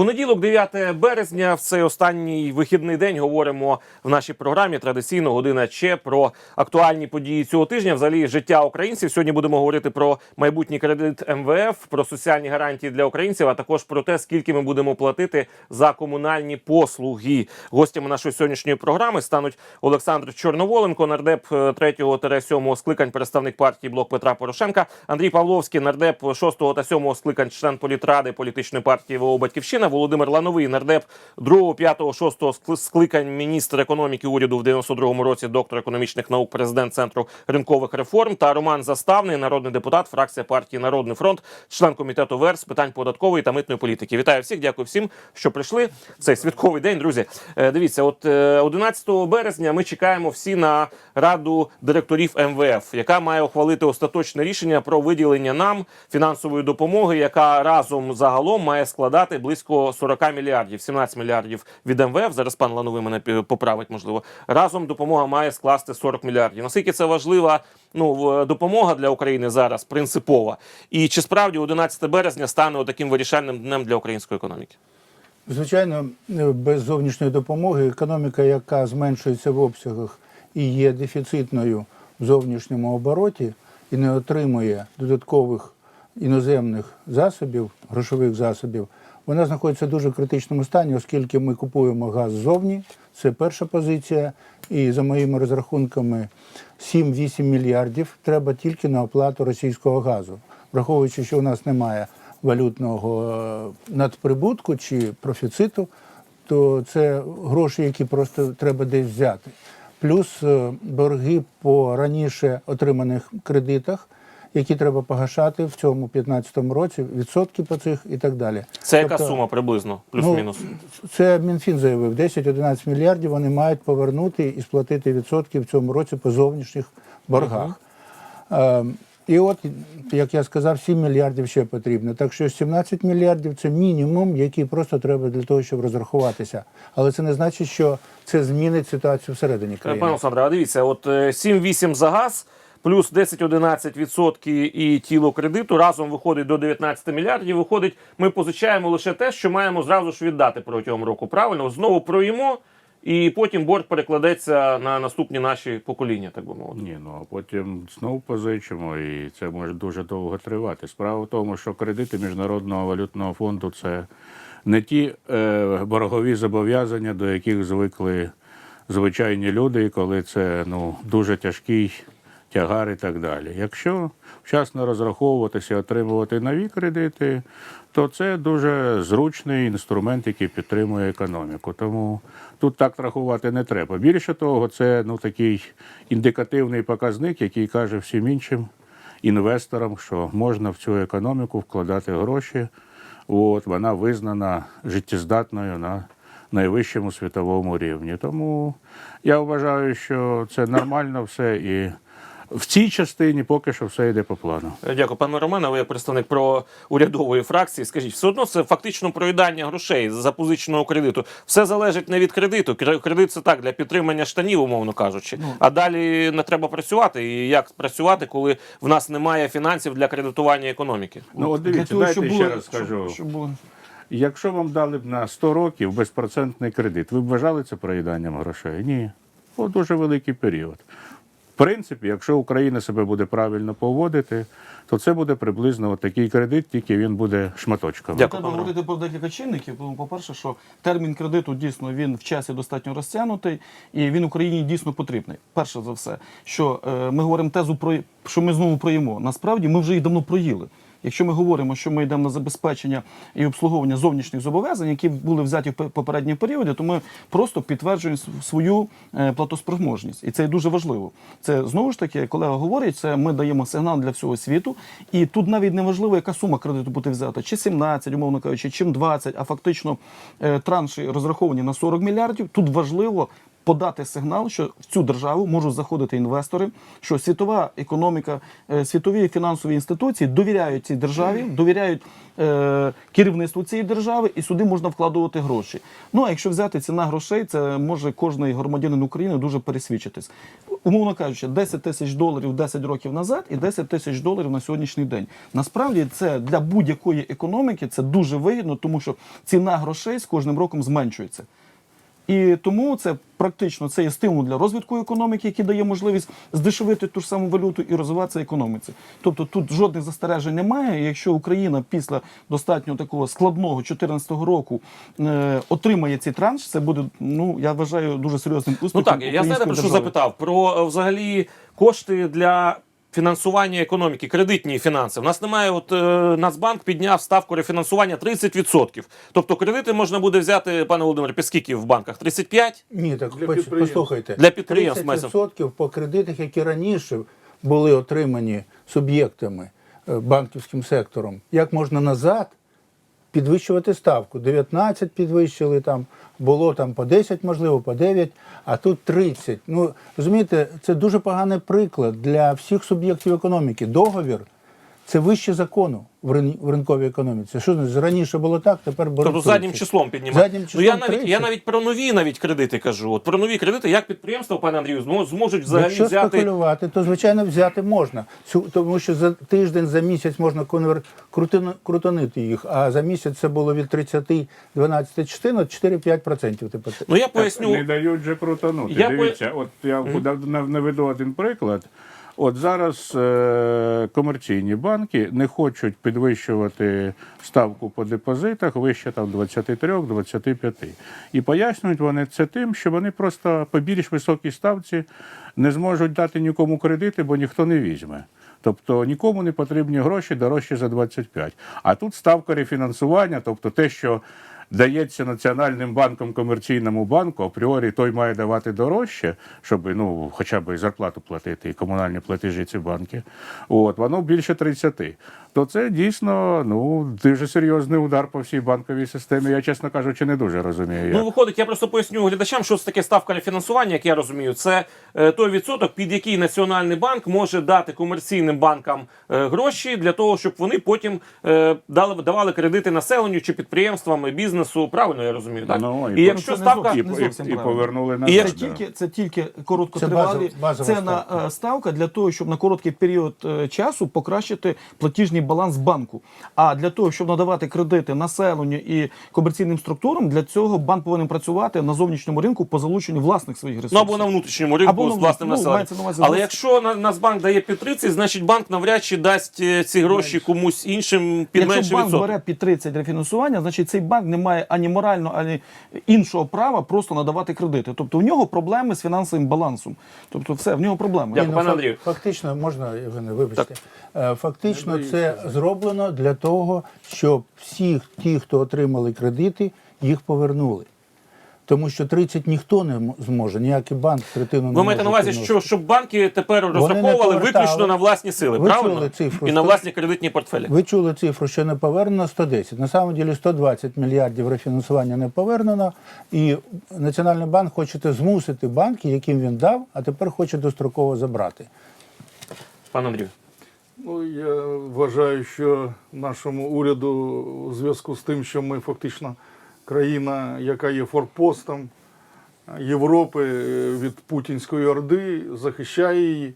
Понеділок, 9 березня, в цей останній вихідний день говоримо в нашій програмі традиційно година ще про актуальні події цього тижня. Взагалі життя українців. Сьогодні будемо говорити про майбутній кредит МВФ, про соціальні гарантії для українців, а також про те, скільки ми будемо платити за комунальні послуги. Гостями нашої сьогоднішньої програми стануть Олександр Чорноволенко, нардеп 3-7 скликань, представник партії Блок Петра Порошенка, Андрій Павловський, нардеп 6 та 7 скликань, член політради політичної партії ВО Батьківщина, Володимир Лановий, нардеп 2, 5, 6 скликань, міністр економіки уряду в 92-му році, доктор економічних наук, президент центру ринкових реформ та Роман Заставний, народний депутат, фракція партії Народний фронт, член комітету ВЕР з питань податкової та митної політики. Вітаю всіх, дякую всім, що прийшли. Цей святковий день, друзі. Е, Дивіться, от е, 11 березня ми чекаємо всі на раду директорів МВФ, яка має ухвалити остаточне рішення про виділення нам фінансової допомоги, яка разом загалом має складати близько 40 мільярдів, 17 мільярдів від МВФ. Зараз пан Лановий мене поправить, можливо. Разом допомога має скласти 40 мільярдів. Наскільки це важлива ну допомога для України зараз принципова? І чи справді 11 березня стане таким вирішальним днем для української економіки? Звичайно, без зовнішньої допомоги економіка, яка зменшується в обсягах і є дефіцитною в зовнішньому обороті і не отримує додаткових іноземних засобів, грошових засобів, вона знаходиться в дуже критичному стані, оскільки ми купуємо газ ззовні. Це перша позиція. І за моїми розрахунками 7-8 мільярдів треба тільки на оплату російського газу, враховуючи, що у нас немає валютного е, надприбутку чи профіциту, то це гроші, які просто треба десь взяти. Плюс е, борги по раніше отриманих кредитах, які треба погашати в цьому 2015 році, відсотки по цих і так далі. Це яка Тобто, сума приблизно? Плюс-мінус. Ну, це Мінфін заявив, 10-11 мільярдів вони мають повернути і сплатити відсотки в цьому році по зовнішніх боргах. Е, і от, як я сказав, 7 мільярдів ще потрібно. Так що 17 мільярдів це мінімум, який просто треба для того, щоб розрахуватися. Але це не значить, що це змінить ситуацію всередині Е, країни. Пане Олександре, а дивіться, от е, 7-8 за газ, плюс 10-11% і тіло кредиту разом виходить до 19 мільярдів. Виходить, ми позичаємо лише те, що маємо зразу ж віддати протягом року. Правильно, знову проїмо, і потім борг перекладеться на наступні наші покоління, так би мовити. Ні, ну а потім знову позичимо, і це може дуже довго тривати. Справа в тому, що кредити Міжнародного валютного фонду це не ті е, боргові зобов'язання, до яких звикли звичайні люди, коли це ну, дуже тяжкий тягар і так далі. Якщо вчасно розраховуватися, отримувати нові кредити, то це дуже зручний інструмент, який підтримує економіку. Тому тут так рахувати не треба. Більше того, це ну такий індикативний показник, який каже всім іншим інвесторам, що можна в цю економіку вкладати гроші. От вона визнана життєздатною на найвищому світовому рівні. Тому я вважаю, що це нормально все і. В цій частині поки що все йде по плану. Е, Дякую, пане Романе. Ви як представник про урядової фракції. Скажіть, все одно це фактично проїдання грошей з запозиченого кредиту. Все залежить не від кредиту. Кре- Кредит це так для підтримання штанів, умовно кажучи. А далі не треба працювати. І як працювати, коли в нас немає фінансів для кредитування економіки? Ну от дивіться, дайте ще раз скажу. Щоб, щоб було. Якщо вам дали б на 100 років безпроцентний кредит, ви б вважали це проїданням грошей? Ні. О, дуже великий період. В принципі, якщо Україна себе буде правильно поводити, то це буде приблизно от такий кредит, тільки він буде шматочками. Дякую. Треба говорити про декілька чинників. Тому, По-перше, що термін кредиту дійсно він в часі достатньо розтягнутий, і він Україні дійсно потрібний. Перше за все, що е, ми говоримо тезу про що ми знову проїмо. Насправді ми вже її давно проїли. Якщо ми говоримо, що ми йдемо на забезпечення і обслуговування зовнішніх зобов'язань, які були взяті в пе- попередні періоди, то ми просто підтверджуємо свою е, платоспроможність, і це дуже важливо. Це знову ж таки, колега говорить, це ми даємо сигнал для всього світу, і тут навіть не важливо, яка сума кредиту буде взята, чи 17, умовно кажучи, чим 20, а фактично е, транші розраховані на 40 мільярдів. Тут важливо подати сигнал, що в цю державу можуть заходити інвестори, що світова економіка, е, світові фінансові інституції довіряють цій державі, довіряють е, керівництву цієї держави, і сюди можна вкладувати гроші. Ну а якщо взяти ціна грошей, це може кожний громадянин України дуже пересвідчитись. Умовно кажучи, 10 тисяч доларів 10 років назад і 10 тисяч доларів на сьогоднішній день. Насправді це для будь-якої економіки це дуже вигідно, тому що ціна грошей з кожним роком зменшується. І тому це практично це є стимул для розвитку економіки, який дає можливість здешевити ту ж саму валюту і розвиватися економіці. Тобто тут жодних застережень немає. Якщо Україна після достатньо такого складного 2014 року е, отримає цей транш, це буде, ну я вважаю, дуже серйозним Ну так, я знаєте, про що запитав? Про е, взагалі кошти для фінансування економіки, кредитні фінанси. У нас немає, от е, Нацбанк підняв ставку рефінансування 30%. Тобто кредити можна буде взяти, пане Володимире, під скільки в банках? 35? Ні, так Для поч- підприємств. послухайте. Для підприємств, мається. 30% по кредитах, які раніше були отримані суб'єктами е, банківським сектором, як можна назад підвищувати ставку? 19 підвищили там, було там по 10, можливо, по 9, а тут 30. Ну, розумієте, це дуже поганий приклад для всіх суб'єктів економіки. Договір це вище закону в рин- в ринковій економіці. Що значить, раніше було так, тепер беруть Тобто заднім числом піднімати. Заднім ну, я числом навіть я навіть про нові навіть кредити кажу. От про нові кредити, як підприємства, пане Андрію, змо- зможуть взагалі Якщо взяти. спекулювати, то звичайно взяти можна. Цю- Тому що за тиждень, за місяць можна конвер... крутонити їх, а за місяць це було від 30 12 частин, от 4-5% тепер. Ну я Так, поясню. Не дають же крутанути. Я Дивіться, от я mm наведу один приклад. От зараз е- комерційні банки не хочуть підвищувати ставку по депозитах вище там 23-25. І пояснюють вони це тим, що вони просто по більш високій ставці не зможуть дати нікому кредити, бо ніхто не візьме. Тобто нікому не потрібні гроші дорожче за 25. А тут ставка рефінансування, тобто те, що дається Національним банком комерційному банку, апріорі той має давати дорожче, щоб ну, хоча б і зарплату платити, і комунальні платежі ці банки. От, воно більше 30. То це дійсно ну, дуже серйозний удар по всій банковій системі. Я, чесно кажучи, не дуже розумію. Як. Ну, виходить, я просто поясню глядачам, що це таке ставка рефінансування, як я розумію. Це е, той відсоток, під який Національний банк може дати комерційним банкам е, гроші для того, щоб вони потім е, дали, давали кредити населенню чи підприємствам, і бізнесу. Правильно я розумію, так? Ну, і і якщо це не ставка. і, не і, зовсім і повернули на І Це тільки, це тільки короткотривалі, Це базова- базова це на ставка. е, ставка для того, щоб на короткий період е, часу покращити платіжний баланс банку. А для того, щоб надавати кредити населенню і комерційним структурам, для цього банк повинен працювати на зовнішньому ринку по залученню власних своїх Ну ресурсів. або на внутрішньому ринку Або з власним ну, населенням. на Але якщо на- Нацбанк дає під 30, значить банк навряд чи дасть е, ці гроші комусь іншим під Якщо банк відсоток. бере під 30 рефінансування, значить цей банк не має ані морального, ані іншого права просто надавати кредити. Тобто у нього проблеми з фінансовим балансом. Тобто, все в нього проблеми. Дякую, Ні, ну, пане Андрію. Фактично, можна, Євгене, вибачте. Так. Фактично, це зроблено для того, щоб всі ті, хто отримали кредити, їх повернули. Тому що 30 ніхто не зможе, ніякий банк третину не Ви маєте на увазі, що щоб банки тепер розраховували виключно на власні сили, Ви правильно? чули цифру, І на власні кредитні портфелі. Ви чули цифру, що не повернено 110. На самом деле 120 мільярдів рефінансування не повернено. І Національний банк хоче змусити банки, яким він дав, а тепер хоче достроково забрати. Пане Андрію. Ну, я вважаю, що нашому уряду у зв'язку з тим, що ми фактично країна, яка є форпостом Європи е, від путінської орди, захищає її,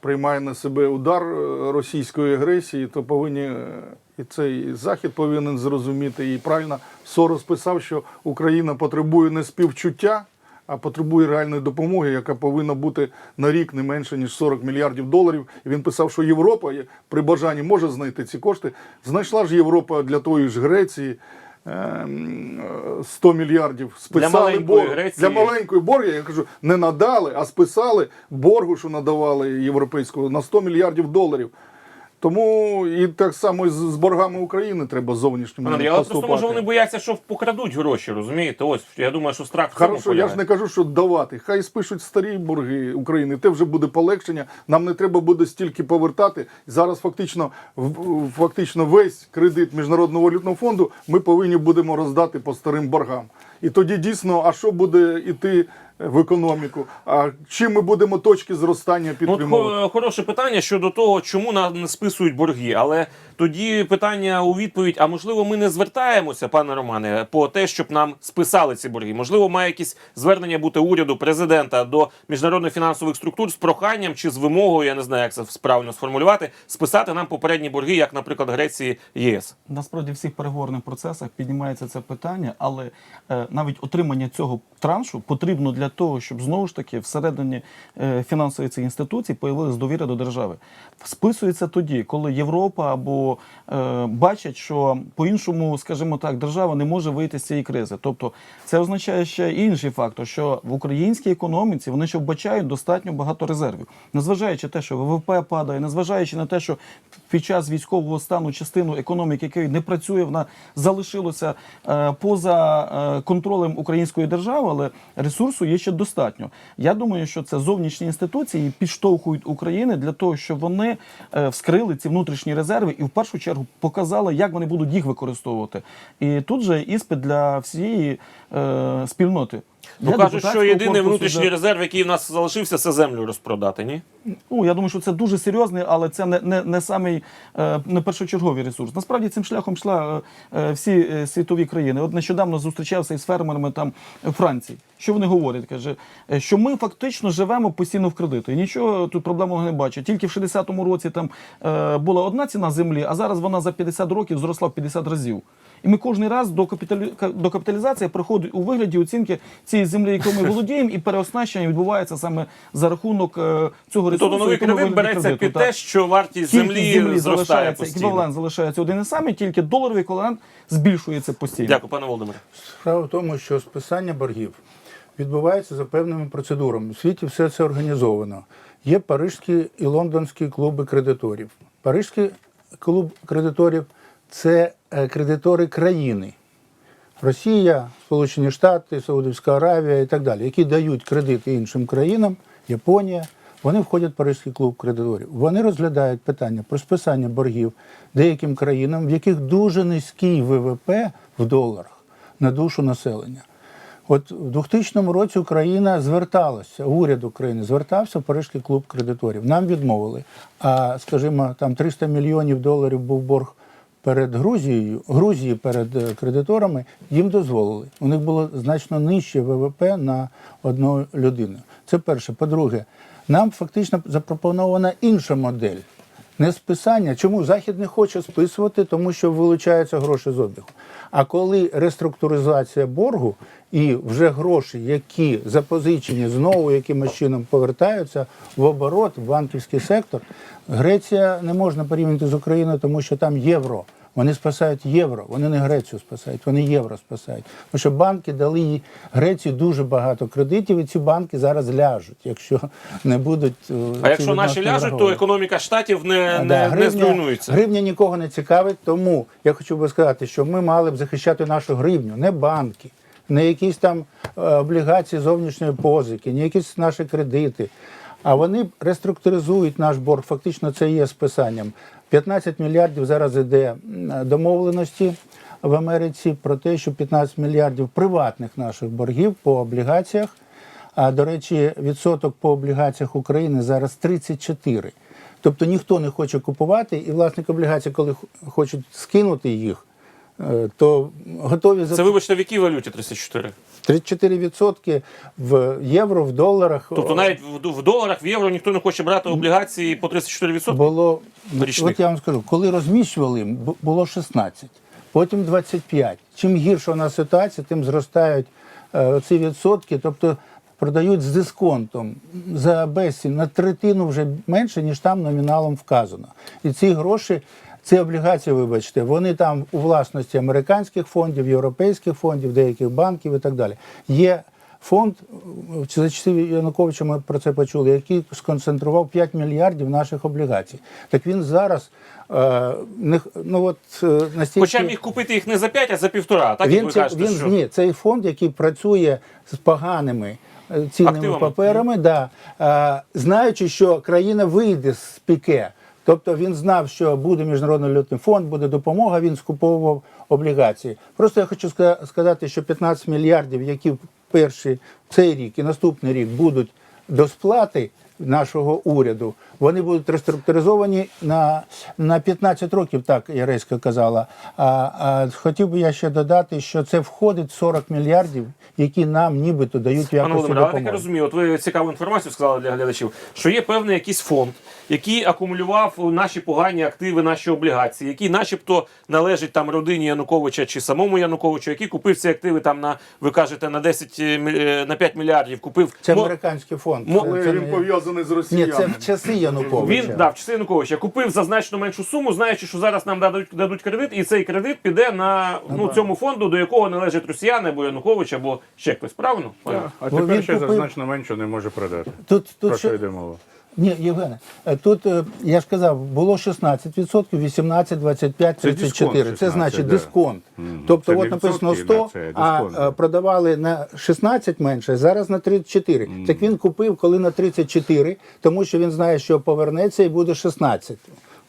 приймає на себе удар е, російської агресії, то повинні е, і цей захід повинен зрозуміти. І правильно Сорос писав, що Україна потребує не співчуття. А потребує реальної допомоги, яка повинна бути на рік не менше ніж 40 мільярдів доларів. І він писав, що Європа при бажанні може знайти ці кошти. Знайшла ж Європа для тої ж Греції е, 100 мільярдів. Списали маленької борг Греції. для маленької борги. Я кажу, не надали, а списали боргу, що надавали європейського на 100 мільярдів доларів. Тому і так само і з, з боргами України треба зовнішніми Андрію, але просто може вони бояться, що покрадуть гроші, розумієте? Ось я думаю, що страх в цьому Хорошо, я ж не кажу, що давати. Хай спишуть старі борги України. Те вже буде полегшення. Нам не треба буде стільки повертати. Зараз фактично, в- фактично весь кредит міжнародного валютного фонду ми повинні будемо роздати по старим боргам. І тоді дійсно, а що буде іти в економіку. А чим ми будемо точки зростання Ну, підтримувати? хо- хороше питання щодо того, чому нам не списують борги. Але тоді питання у відповідь: а можливо, ми не звертаємося, пане Романе, по те, щоб нам списали ці борги. Можливо, має якісь звернення бути уряду, президента до міжнародних фінансових структур з проханням чи з вимогою, я не знаю, як це правильно сформулювати, списати нам попередні борги, як, наприклад, Греції ЄС. Насправді в всіх переговорних процесах піднімається це питання, але е, навіть отримання цього траншу потрібно для того, щоб знову ж таки всередині е, фінансової цієї інституції появилась довіра до держави. Списується тоді, коли Європа або е, бачать, що по-іншому, скажімо так, держава не може вийти з цієї кризи. Тобто це означає ще інший фактор, що в українській економіці вони ще вбачають достатньо багато резервів, незважаючи на те, що ВВП падає, незважаючи на те, що під час військового стану частину економіки, яка не працює, вона залишилася е, поза е, контролем української держави, але ресурсу є ще достатньо. Я думаю, що це зовнішні інституції підштовхують України для того, щоб вони е, вскрили ці внутрішні резерви і в першу чергу показали, як вони будуть їх використовувати. І тут же іспит для всієї е, спільноти. Ну Для кажуть, що єдиний корпусу, внутрішній для- резерв, який в нас залишився, це землю розпродати. Ні? Ну, я думаю, що це дуже серйозний, але це не, не, не самий е, не першочерговий ресурс. Насправді цим шляхом йшла е, е, всі е, світові країни. От нещодавно зустрічався із фермерами там Франції. Що вони говорять? Каже, е, що ми фактично живемо постійно в кредиту. І нічого тут проблемного не бачу. Тільки в 60-му році там е, була одна ціна землі, а зараз вона за 50 років зросла в 50 разів. І ми кожен раз до капіталі... ка- до капіталізації приходить у вигляді оцінки цієї землі, якою ми володіємо, і переоснащення відбувається саме за рахунок е, цього ресурсу. Тобто новий кредит береться кредиту, під те, що вартість Кількість землі, зростає постійно. еквівалент залишається один і самий, тільки доларовий еквівалент збільшується постійно. Дякую, пане Володимире. Справа в тому, що списання боргів відбувається за певними процедурами. У світі все це організовано. Є Парижський і Лондонський клуби кредиторів. Парижський клуб кредиторів це е, кредитори країни. Росія, Сполучені Штати, Саудівська Аравія і так далі, які дають кредити іншим країнам, Японія, вони входять в Паризький клуб кредиторів. Вони розглядають питання про списання боргів деяким країнам, в яких дуже низький ВВП в доларах на душу населення. От в 2000 році Україна зверталася, уряд України звертався в Паризький клуб кредиторів. Нам відмовили. А скажімо, там 300 мільйонів доларів був борг перед Грузією, Грузії перед е, кредиторами, їм дозволили. У них було значно нижче ВВП на одну людину. Це перше. По-друге, нам фактично запропонована інша модель. Не списання. Чому Захід не хоче списувати? Тому що вилучаються гроші з обігу. А коли реструктуризація боргу і вже гроші, які запозичені знову якимось чином повертаються в оборот, в банківський сектор, Греція не можна порівняти з Україною, тому що там євро. Вони спасають євро, вони не Грецію спасають, вони євро спасають. Тому що банки дали їй Греції дуже багато кредитів, і ці банки зараз ляжуть, якщо не будуть. е, А якщо наші ляжуть, то економіка штатів не, Да, не, не зруйнується. Гривня нікого не цікавить, тому я хочу би сказати, що ми мали б захищати нашу гривню, не банки, не якісь там е, облігації зовнішньої позики, не якісь наші кредити. А вони реструктуризують наш борг. Фактично, це є списанням. 15 мільярдів зараз іде домовленості в Америці про те, що 15 мільярдів приватних наших боргів по облігаціях. А до речі, відсоток по облігаціях України зараз 34. Тобто ніхто не хоче купувати, і власник облігацій, коли хочуть скинути їх, то готові за Це, вибачте, в якій валюті 34? 34% в євро, в доларах. Тобто навіть в, в доларах, в євро ніхто не хоче брати облігації по 34%? було Річних. от я вам скажу, коли розміщували, було 16, потім 25. Чим гірша у нас ситуація, тим зростають е, ці відсотки, тобто продають з дисконтом за безцінь на третину вже менше, ніж там номіналом вказано. І ці гроші. Ці облігації, вибачте, вони там у власності американських фондів, європейських фондів, деяких банків і так далі. Є фонд за часів Януковича ми про це почули, який сконцентрував 5 мільярдів наших облігацій. Так він зараз е, не ну от е, настільки Хоча міг купити їх не за 5, а за півтора. Так він, ви кажете, він що ні, цей фонд, який працює з поганими е, цінними Активами. паперами, да, е, знаючи, що країна вийде з піке. Тобто він знав, що буде міжнародний валютний фонд, буде допомога. Він скуповував облігації. Просто я хочу сказати, що 15 мільярдів, які 21 цей рік і наступний рік будуть до сплати нашого уряду, вони будуть реструктуризовані на, на 15 років, так Яреська казала. А, а хотів би я ще додати, що це входить в 40 мільярдів, які нам нібито дають в Пане якості так я розумію, от ви цікаву інформацію сказали для глядачів, що є певний якийсь фонд, який акумулював наші погані активи, наші облігації, який, начебто, належить там родині Януковича чи самому Януковичу, який купив ці активи там на ви кажете на 10 мі- е, на 5 мільярдів. Купив Це Мо- американський фонд. Мо- Це- це він не- пов'язаний з Ні, це в часи Януковича. Він дав часи Януковича, купив за значно меншу суму, знаючи, що зараз нам дадуть дадуть кредит, і цей кредит піде на ну цьому фонду, до якого належать росіяни або Янукович, або ще хтось. Правильно? Так. А тепер він ще за значно менше не може продати. Тут, тут Про що, йде мова? Ні, Євгене, е, тут е, я ж казав, було 16%, 18, 25, Це 34. дисконт Це значить да. дисконт. Мгм. Тобто, Це от написано відсотки, 100, да, це а е, продавали на 16 менше, зараз на 34. Так він купив, коли на 34, тому що він знає, що повернеться і буде 16.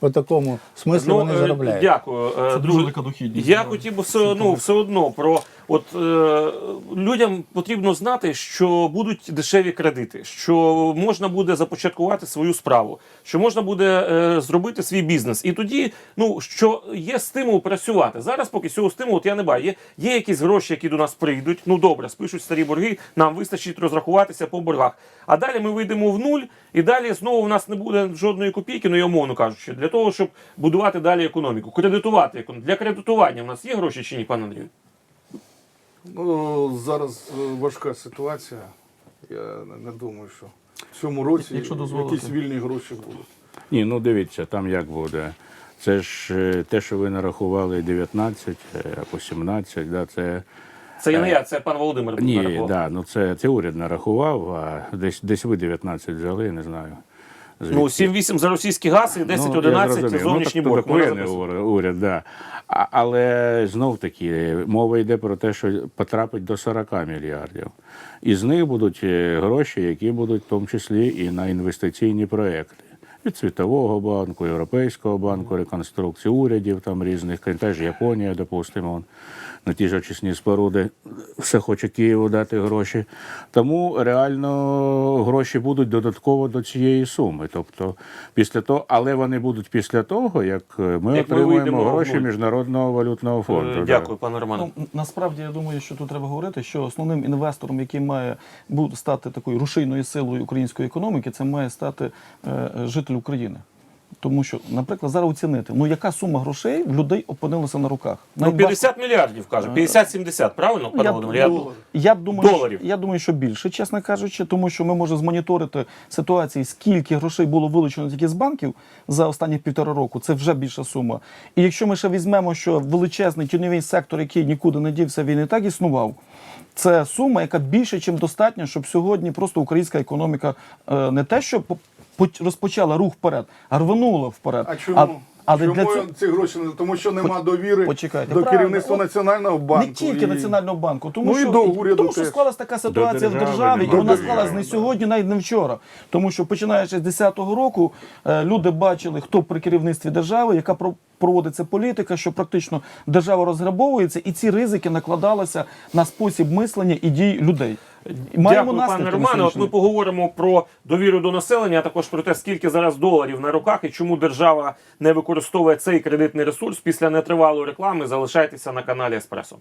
В такому смислі вони е, заробляють. Дякую. Це дуже велика дохідність. Я хотів би все, ну, все одно про от е, людям потрібно знати, що будуть дешеві кредити, що можна буде започаткувати свою справу, що можна буде е, зробити свій бізнес. І тоді, ну що є стимул працювати. Зараз поки цього стимулу от я не бачу. Є, є якісь гроші, які до нас прийдуть. Ну добре, спишуть старі борги, нам вистачить розрахуватися по боргах. А далі ми вийдемо в нуль, і далі знову у нас не буде жодної копійки, ну я умовно кажучи, для того, щоб будувати далі економіку, кредитувати. Для кредитування в нас є гроші чи ні, пане Андрію? Ну, зараз е, важка ситуація. Я не- думаю, що в цьому році Якщо дозволите. якісь вільні гроші будуть. Ні, ну дивіться, там як буде. Це ж е, те, що ви нарахували 19 е, або 17, да, це. Це я не я, це пан Володимир. Ні, нарахував. да, ну це, це уряд нарахував, а десь, десь ви 19 взяли, не знаю. Ну, 7-8 за російські газ і 10-11 я зрозумів. зовнішній ну, борг. уряд, да. А, але знов таки мова йде про те, що потрапить до 40 мільярдів. І з них будуть е, гроші, які будуть в тому числі і на інвестиційні проекти. Від Світового банку, Європейського банку, реконструкції урядів там різних, теж Японія, допустимо, на ті ж очисні споруди все хоче Києву дати гроші. Тому реально гроші будуть додатково до цієї суми. Тобто, після того, але вони будуть після того, як е, ми Як отримуємо в гроші. Міжнародного валютного фонду. Е, да. Дякую, пане Романе. Ну, насправді я думаю, що тут треба говорити, що основним інвестором, який має бути стати такою рушійною силою української економіки, це має стати е, житель України. Тому що, наприклад, зараз оцінити, ну яка сума грошей в людей опинилася на руках? Ну, Навіть 50 мільярдів, каже. 50-70, правильно, пане я, Володимир? Я- я б думаю, Доларів. Що, я думаю, що більше, чесно кажучи, тому що ми можемо змоніторити ситуації, скільки грошей було вилучено тільки з банків за останні півтора року. Це вже більша сума. І якщо ми ще візьмемо, що величезний тіньовий сектор, який нікуди не дівся, він і так існував. Це сума, яка більше, ніж достатньо, щоб сьогодні просто українська економіка е, не те, що розпочала рух вперед, а рванула вперед. А чому? але чому для цього ці гроші не тому, що нема довіри почекайте, до правильно. керівництва національного банку. Не тільки і- Національного банку, тому Ну, і що, до уряду тому що склалась така ситуація До в державі, і вона склалась не сьогодні, навіть не вчора. Тому що починаючи з 10-го року, е, люди бачили, хто при керівництві держави, яка про- проводиться політика, що практично держава розграбовується, і ці ризики накладалися на спосіб мислення і дій людей. Маємо Дякую, пане Романе. От ми поговоримо про довіру до населення, а також про те, скільки зараз доларів на руках і чому держава не використовує цей кредитний ресурс після нетривалої реклами. Залишайтеся на каналі Еспресо.